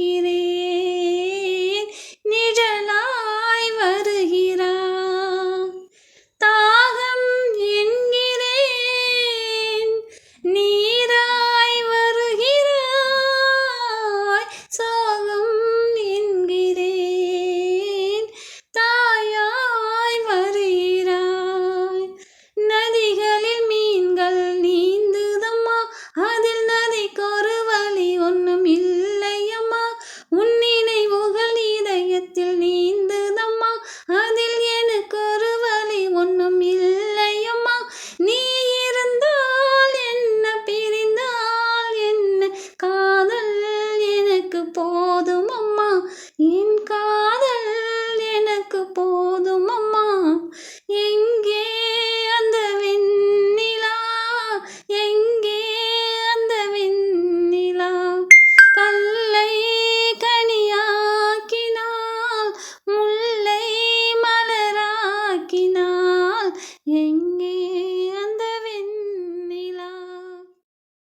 பார்க்கிறேன் எனக்கு போதும் அம்மா எங்கே அந்த வெண்ணிலா? எங்கே அந்த வெண்ணிலா? கல்லை கனியாக்கினால் முல்லை மலராக்கினால் எங்கே